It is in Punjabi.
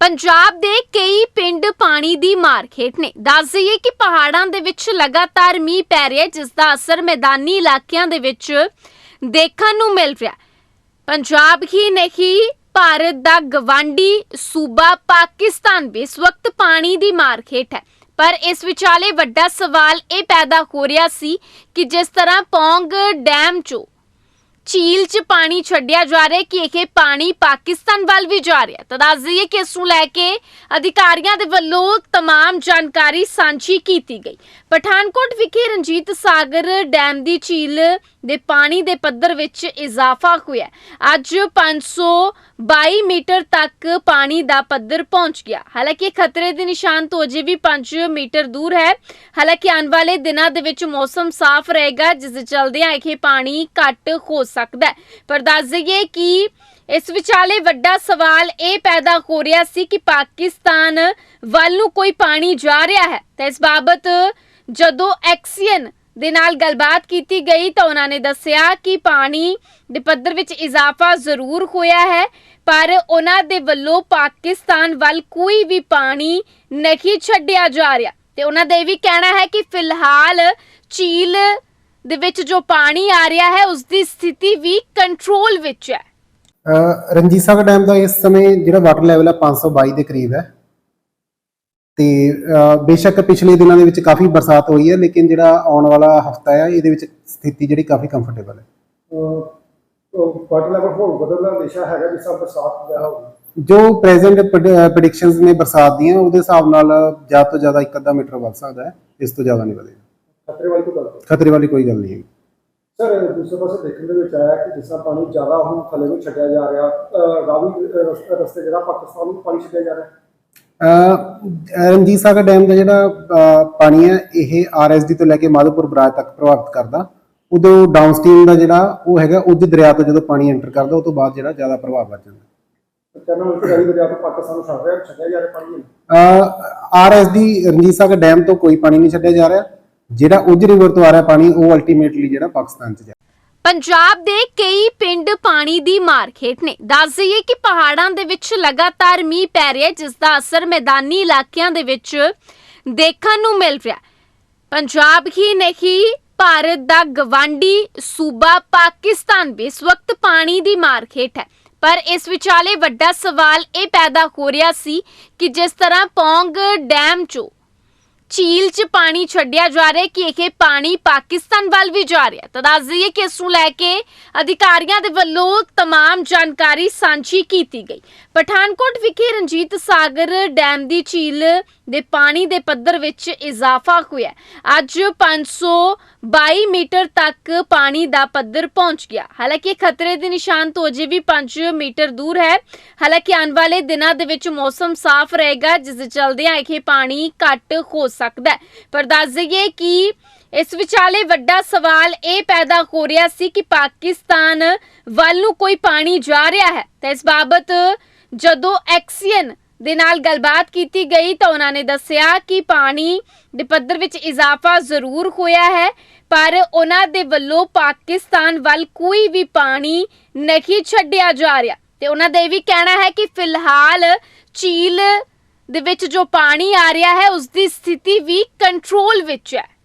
ਪੰਜਾਬ ਦੇ ਕਈ ਪਿੰਡ ਪਾਣੀ ਦੀ ਮਾਰ ਹੇਠ ਨੇ। ਦੱਸ ਦਈਏ ਕਿ ਪਹਾੜਾਂ ਦੇ ਵਿੱਚ ਲਗਾਤਾਰ ਮੀਂਹ ਪੈ ਰਿਹਾ ਹੈ ਜਿਸ ਦਾ ਅਸਰ ਮੈਦਾਨੀ ਇਲਾਕਿਆਂ ਦੇ ਵਿੱਚ ਦੇਖਣ ਨੂੰ ਮਿਲ ਰਿਹਾ ਪੰਜਾਬ ਹੀ ਨਹੀਂ, ਭਾਰਤ ਦਾ ਗਵਾਂਡੀ ਸੂਬਾ ਪਾਕਿਸਤਾਨ ਵੀ ਇਸ ਵਕਤ ਪਾਣੀ ਦੀ ਮਾਰ ਹੇਠ ਹੈ। ਪਰ ਇਸ ਵਿਚਾਲੇ ਵੱਡਾ ਸਵਾਲ ਇਹ ਪੈਦਾ ਹੋ ਰਿਹਾ ਸੀ ਕਿ ਜਿਸ ਤਰ੍ਹਾਂ ਪੌਂਗ ਡੈਮ ਚੋਂ ਝੀਲ 'ਚ ਪਾਣੀ ਛੱਡਿਆ ਜਾ ਰਿਹਾ ਹੈ ਕਿ ਇਹ ਪਾਣੀ ਪਾਕਿਸਤਾਨ ਵੱਲ ਵੀ ਜਾ ਰਿਹਾ ਹੈ। ਤਾਂ ਦੱਸ ਦਈਏ ਕਿ ਇਸ ਨੂੰ ਲੈ ਕੇ ਅਧਿਕਾਰੀਆਂ ਦੇ ਵੱਲੋਂ तमाम ਜਾਣਕਾਰੀ ਸਾਂਝੀ ਕੀਤੀ ਗਈ ਪਠਾਨਕੋਟ ਵਿਖੇ ਰਣਜੀਤ ਸਾਗਰ ਡੈਮ ਦੀ ਝੀਲ ਦੇ ਪਾਣੀ ਦੇ ਪੱਧਰ ਵਿੱਚ ਇਜ਼ਾਫਾ ਹੋਇਆ ਹੈ। ਅੱਜ 522 ਮੀਟਰ ਤੱਕ ਪਾਣੀ ਦਾ ਪੱਧਰ ਪਹੁੰਚ ਗਿਆ। ਹਾਲਾਂਕਿ ਖਤਰੇ ਦੇ ਨਿਸ਼ਾਨ ਤੋਂ ਅਜੇ ਵੀ 5 ਮੀਟਰ ਦੂਰ ਹੈ। ਹਾਲਾਂਕਿ ਆਉਣ ਵਾਲੇ ਦਿਨਾਂ ਦੇ ਵਿੱਚ ਮੌਸਮ ਸਾਫ਼ ਰਹੇਗਾ, ਜਿਸ ਦੇ ਚਲਦਿਆਂ ਇਹ ਪਾਣੀ ਘੱਟ ਹੋ ਸਕਦਾ ਹੈ। ਪਰ ਦੱਸ ਦਈਏ ਕਿ ਇਸ ਵਿਚਾਲੇ ਵੱਡਾ ਸਵਾਲ ਇਹ ਪੈਦਾ ਹੋ ਰਿਹਾ ਸੀ ਕਿ ਪਾਕਿਸਤਾਨ ਵੱਲ ਨੂੰ ਕੋਈ ਪਾਣੀ ਜਾ ਰਿਹਾ ਹੈ। ਤਾਂ ਇਸ ਬਾਬਤ ਜਦੋਂ ਐਕਸੀਅਨ ਦੇ ਨਾਲ ਗੱਲਬਾਤ ਕੀਤੀ ਗਈ ਤਾਂ ਉਹਨਾਂ ਨੇ ਦੱਸਿਆ ਕਿ ਪਾਣੀ ਦੇ ਪੱਧਰ ਵਿੱਚ ਇਜ਼ਾਫਾ ਜ਼ਰੂਰ ਹੋਇਆ ਹੈ, ਪਰ ਉਹਨਾਂ ਦੇ ਵੱਲੋਂ ਪਾਕਿਸਤਾਨ ਵੱਲ ਕੋਈ ਵੀ ਪਾਣੀ ਨਹੀਂ ਛੱਡਿਆ ਜਾ ਰਿਹਾ। ਤੇ ਉਹਨਾਂ ਦਾ ਇਹ ਵੀ ਕਹਿਣਾ ਹੈ ਕਿ ਫਿਲਹਾਲ ਝੀਲ ਦੇ ਵਿੱਚ ਜੋ ਪਾਣੀ ਆ ਰਿਹਾ ਹੈ ਉਸ ਦੀ ਸਥਿਤੀ ਵੀ ਕੰਟਰੋਲ ਵਿੱਚ ਹੈ। ਰਣਜੀਤ ਸਾਗਰ ਡੈਮ ਦਾ ਇਸ ਸਮੇਂ ਜਿਹੜਾ ਵਾਟਰ ਲੈਵਲ ਹੈ 522 ਦੇ ਕਰੀਬ ਹੈ। ਤੇ ਬੇਸ਼ੱਕ ਪਿਛਲੇ ਦਿਨਾਂ ਦੇ ਵਿੱਚ ਕਾਫੀ ਬਰਸਾਤ ਹੋਈ ਹੈ ਲੇਕਿਨ ਜਿਹੜਾ ਆਉਣ ਵਾਲਾ ਹਫਤਾ ਹੈ ਇਹਦੇ ਵਿੱਚ ਸਥਿਤੀ ਜਿਹੜੀ ਕਾਫੀ ਕੰਫਰਟੇਬਲ ਹੈ। ਵਾਟਰ ਲੈਵਲ ਹੋਰ ਵਧਣ ਦਾ ਅੰਦੇਸ਼ਾ ਹੈਗਾ ਜਿਸ ਤਰ੍ਹਾਂ ਬਰਸਾਤ ਜ਼ਿਆਦਾ ਹੋਊਗੀ ਜੋ ਪ੍ਰੈਜ਼ੈਂਟ ਪ੍ਰੈਡਿਕਸ਼ਨਸ ਨੇ ਬਰਸਾਤ ਦੀਆਂ ਉਹਦੇ ਹਿਸਾਬ ਨਾਲ ਜ਼ਿਆਦਾ ਤੋਂ ਜ਼ਿਆਦਾ ਇੱਕ ਅੱਧਾ ਮੀਟਰ ਵੱਧ ਸਕਦਾ ਹੈ ਇਸ ਤੋਂ ਜ਼ਿਆਦਾ ਨਹੀਂ ਵਧੇਗਾ। ਖਤਰੇ ਵਾਲੀ ਕੋਈ ਗੱਲ ਨਹੀਂ। ਖਤਰੇ ਵਾਲੀ ਕੋਈ ਗੱਲ ਨਹੀਂ ਹੈ ਸਰ ਦੂਸਰੇ ਪਾਸੇ ਦੇਖਣ ਦੇ ਵਿੱਚ ਆਇਆ ਕਿ ਜਿਸ ਤਰ੍ਹਾਂ ਪਾਣੀ ਜ਼ਿਆਦਾ ਹੁਣ ਥੱਲੇ ਨੂੰ ਛੱਡਿਆ ਜਾ ਰਿਹਾ ਰਾਵੀ ਰਸਤੇ ਜਿਹੜਾ ਪਾਕਿਸਤਾਨ ਨੂੰ ਪਾਣੀ ਛੱਡਿਆ ਜਾ ਰਿਹਾ। ਰਣਜੀਤ ਸਾਗਰ ਡੈਮ ਦਾ ਜਿਹੜਾ ਪਾਣੀ ਹੈ ਇਹ ਆਰਐਸਡੀ ਤੋਂ ਲੈ ਕੇ ਮਾਧੋਪੁਰ ਬਰਾਜ ਤੱਕ ਪ੍ਰਭਾਵਿਤ ਕਰਦਾ। ਉਦੋਂ ਡਾਊਨਸਟ੍ਰੀਮ ਦਾ ਜਿਹੜਾ ਉਹ ਹੈਗਾ ਉਜ ਦਰਿਆ ਤੋਂ ਜਦੋਂ ਪਾਣੀ ਐਂਟਰ ਕਰਦਾ ਉਹ ਤੋਂ ਬਾਅਦ ਜਿਹੜਾ ਜ਼ਿਆਦਾ ਪ੍ਰਭਾਵ ਵੱਧ ਜਾਂਦਾ। ਆਰਐਸਡੀ ਰਣਜੀਤ ਸਾਗਰ ਡੈਮ ਤੋਂ ਕੋਈ ਪਾਣੀ ਨਹੀਂ ਛੱਡਿਆ ਜਾ ਰਿਹਾ। ਜਿਹੜਾ ਉਜ ਰਿਵਰ ਤੋਂ ਆ ਰਿਹਾ ਪਾਣੀ ਉਹ ਅਲਟੀਮੇਟਲੀ ਜਿਹੜਾ ਪਾਕਿਸਤਾਨ ਚ ਜਾ ਪੰਜਾਬ ਦੇ ਕਈ ਪਿੰਡ ਪਾਣੀ ਦੀ ਮਾਰ ਹੇਠ ਨੇ। ਦੱਸ ਦਈਏ ਕਿ ਪਹਾੜਾਂ ਦੇ ਵਿੱਚ ਲਗਾਤਾਰ ਮੀਂਹ ਪੈ ਰਿਹਾ ਜਿਸ ਦਾ ਅਸਰ ਮੈਦਾਨੀ ਇਲਾਕਿਆਂ ਦੇ ਵਿੱਚ ਦੇਖਣ ਨੂੰ ਮਿਲ ਰਿਹਾ ਪੰਜਾਬ ਹੀ ਨਹੀਂ, ਭਾਰਤ ਦਾ ਗਵਾਂਡੀ ਸੂਬਾ ਪਾਕਿਸਤਾਨ ਵੀ ਇਸ ਵਕਤ ਪਾਣੀ ਦੀ ਮਾਰ ਹੇਠ ਹੈ। ਪਰ ਇਸ ਵਿਚਾਲੇ ਵੱਡਾ ਸਵਾਲ ਇਹ ਪੈਦਾ ਹੋ ਰਿਹਾ ਸੀ ਕਿ ਜਿਸ ਤਰ੍ਹਾਂ ਪੌਂਗ ਡੈਮ ਚੋਂ ਝੀਲ 'ਚ ਪਾਣੀ ਛੱਡਿਆ ਜਾ ਰਿਹਾ ਹੈ ਕਿ ਇਹ ਪਾਣੀ ਪਾਕਿਸਤਾਨ ਵੱਲ ਵੀ ਜਾ ਰਿਹਾ ਹੈ। ਤਾਂ ਦੱਸ ਦਈਏ ਕਿ ਇਸ ਨੂੰ ਲੈ ਕੇ ਅਧਿਕਾਰੀਆਂ ਦੇ ਵੱਲੋਂ तमाम ਜਾਣਕਾਰੀ ਸਾਂਝੀ ਕੀਤੀ ਗਈ ਪਠਾਨਕੋਟ ਵਿਖੇ ਰਣਜੀਤ ਸਾਗਰ ਡੈਮ ਦੀ ਝੀਲ ਦੇ ਪਾਣੀ ਦੇ ਪੱਧਰ ਵਿੱਚ ਇਜ਼ਾਫਾ ਹੋਇਆ ਹੈ। ਅੱਜ 522 ਮੀਟਰ ਤੱਕ ਪਾਣੀ ਦਾ ਪੱਧਰ ਪਹੁੰਚ ਗਿਆ ਹਾਲਾਂਕਿ ਇਹ ਖਤਰੇ ਦੇ ਨਿਸ਼ਾਨ ਤੋਂ ਅਜੇ ਵੀ 5 ਮੀਟਰ ਦੂਰ ਹੈ ਹਾਲਾਂਕਿ ਆਉਣ ਵਾਲੇ ਦਿਨਾਂ ਦੇ ਵਿੱਚ ਮੌਸਮ ਸਾਫ਼ ਰਹੇਗਾ ਜਿਸ ਦੇ ਚਲਦਿਆਂ ਇਹ ਪਾਣੀ ਘੱਟ ਹੋ ਸਕਦਾ ਹੈ। ਪਰ ਦੱਸ ਦਈਏ ਕਿ ਇਸ ਵਿਚਾਲੇ ਵੱਡਾ ਸਵਾਲ ਇਹ ਪੈਦਾ ਹੋ ਰਿਹਾ ਸੀ ਕਿ ਪਾਕਿਸਤਾਨ ਵੱਲ ਨੂੰ ਕੋਈ ਪਾਣੀ ਜਾ ਰਿਹਾ ਹੈ। ਤਾਂ ਇਸ ਬਾਬਤ ਜਦੋਂ ਐਕਸੀਅਨ ਦੇ ਨਾਲ ਗੱਲਬਾਤ ਕੀਤੀ ਗਈ ਤਾਂ ਉਹਨਾਂ ਨੇ ਦੱਸਿਆ ਕਿ ਪਾਣੀ ਦੇ ਪੱਧਰ ਵਿੱਚ ਇਜ਼ਾਫਾ ਜ਼ਰੂਰ ਹੋਇਆ ਹੈ, ਪਰ ਉਹਨਾਂ ਦੇ ਵੱਲੋਂ ਪਾਕਿਸਤਾਨ ਵੱਲ ਕੋਈ ਵੀ ਪਾਣੀ ਨਹੀਂ ਛੱਡਿਆ ਜਾ ਰਿਹਾ। ਤੇ ਉਹਨਾਂ ਦਾ ਇਹ ਵੀ ਕਹਿਣਾ ਹੈ ਕਿ ਫਿਲਹਾਲ ਝੀਲ ਦੇ ਵਿੱਚ ਜੋ ਪਾਣੀ ਆ ਰਿਹਾ ਹੈ ਉਸ ਦੀ ਸਥਿਤੀ ਵੀ ਕੰਟਰੋਲ ਵਿੱਚ ਹੈ।